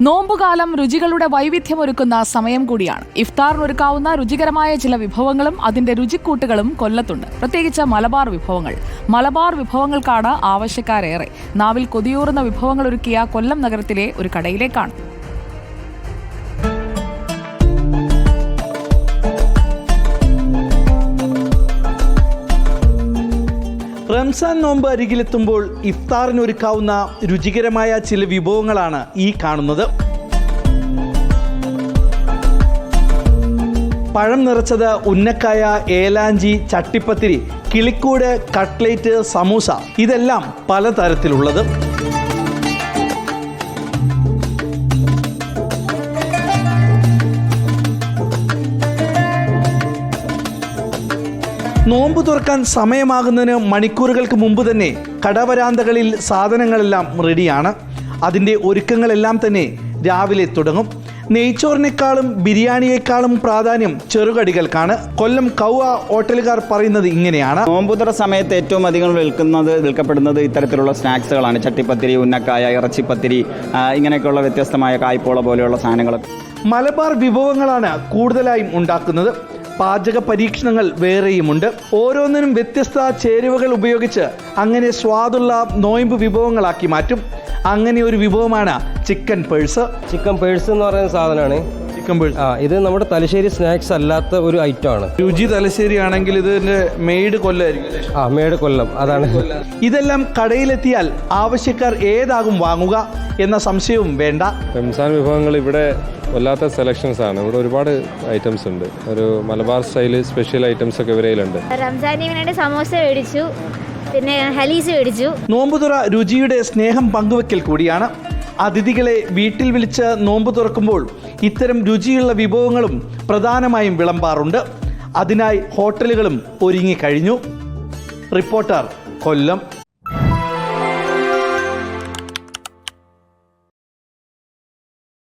നോമ്പുകാലം രുചികളുടെ വൈവിധ്യമൊരുക്കുന്ന സമയം കൂടിയാണ്. ഇഫ്താറിനൊരുക്കാവുന്ന രുചികരമായ ചില വിഭവങ്ങളും അതിന്റെ രുചിക്കൂട്ടുകളും കൊല്ലത്തുണ്ട്. പ്രത്യേകിച്ച് മലബാർ വിഭവങ്ങൾ. മലബാർ വിഭവങ്ങൾക്കാണ് ആവശ്യക്കാരേറെ. നാവിൽ കൊതിയൂറുന്ന വിഭവങ്ങൾ ഒരുക്കിയ കൊല്ലം നഗരത്തിലെ ഒരു കടയിലേക്കാണ്. റംസാൻ നോമ്പ് അരികിലെത്തുമ്പോൾ ഇഫ്താറിനൊരുക്കാവുന്ന രുചികരമായ ചില വിഭവങ്ങളാണ് ഈ കാണുന്നത്. പഴം നിറച്ചത് ഉന്നക്കായ ഏലാഞ്ചി ചട്ടിപ്പത്തിരി കിളിക്കൂട് കട്ട്ലേറ്റ് സമൂസ ഇതെല്ലാം പലതരത്തിലുള്ളത്. നോമ്പ് തുറക്കാൻ സമയമാകുന്നതിന് മണിക്കൂറുകൾക്ക് മുമ്പ് തന്നെ കടവരാന്തകളിൽ സാധനങ്ങളെല്ലാം റെഡിയാണ് അതിന്റെ ഒരുക്കങ്ങളെല്ലാം തന്നെ രാവിലെ തുടങ്ങും. നെയ്ച്ചോറിനേക്കാളും ബിരിയാണിയേക്കാളും പ്രാധാന്യം ചെറുകടികൾക്കാണ്. കൊല്ലം കൗവ ഹോട്ടലുകാർ പറയുന്നത് ഇങ്ങനെയാണ്. നോമ്പുതുറ സമയത്ത് ഏറ്റവും അധികം വിൽക്കുന്നത് വിൽക്കപ്പെടുന്നത് ഇത്തരത്തിലുള്ള സ്നാക്സുകളാണ്. ചട്ടിപ്പത്തിരി ഉന്നക്കായ ഇറച്ചിപ്പത്തിരി ഇങ്ങനെയൊക്കെയുള്ള വ്യത്യസ്തമായ കായ്പോള പോലെയുള്ള സാധനങ്ങളൊക്കെ. മലബാർ വിഭവങ്ങളാണ് കൂടുതലായും ഉണ്ടാക്കുന്നത്. പാചക പരീക്ഷണങ്ങൾ വേറെയുമുണ്ട്. ഓരോന്നിനും വ്യത്യസ്ത ചേരുവകൾ ഉപയോഗിച്ച് അങ്ങനെ സ്വാദുള്ള നോയമ്പ് വിഭവങ്ങളാക്കി മാറ്റും. അങ്ങനെ ഒരു വിഭവമാണ് ചിക്കൻ പേഴ്സ്. ചിക്കൻ പേഴ്സ് എന്ന് പറയുന്ന സാധനമാണ്. Chicken purse. ആ ഇത് നമ്മുടെ തലശ്ശേരി സ്നാക്സ് അല്ലാത്ത ഒരു ഐറ്റം ആണ് രുചി തലശ്ശേരി ആണെങ്കിൽ ഇതിന്റെ മെയ്ഡ് കൊല്ലായിരിക്കും ആ മെയ്ഡ് കൊല്ലം. അതാണ്. ഇതെല്ലാം കടയിലെത്തിയാൽ ആവശ്യക്കാർ ഏതാകും വാങ്ങുക എന്ന സംശയവും വേണ്ട. റംസാൻ വിഭവങ്ങൾ ഇവിടെ വല്ലാത്ത സെലക്ഷൻസ് ആണ്. ഇവിടെ ഒരുപാട് ഐറ്റംസ് ഉണ്ട്. ഒരു മലബാർ സ്റ്റൈൽ സ്പെഷ്യൽ ഐറ്റംസ് ഒക്കെ ഇവരയിലുണ്ട് റംസാനിന് വേണ്ടി സമോസ മേടിച്ചു. പിന്നെ ഹലീസ് മേടിച്ചു. നോമ്പുതുറ രുചിയുടെ സ്നേഹം പങ്കുവെക്കൽ കൂടിയാണ്. അതിഥികളെ വീട്ടിൽ വിളിച്ച് നോമ്പ് തുറക്കുമ്പോൾ ഇത്തരം രുചിയുള്ള വിഭവങ്ങളും പ്രധാനമായും വിളമ്പാറുണ്ട്. അതിനായി ഹോട്ടലുകളും ഒരുങ്ങിക്കഴിഞ്ഞു റിപ്പോർട്ടർ കൊല്ലം.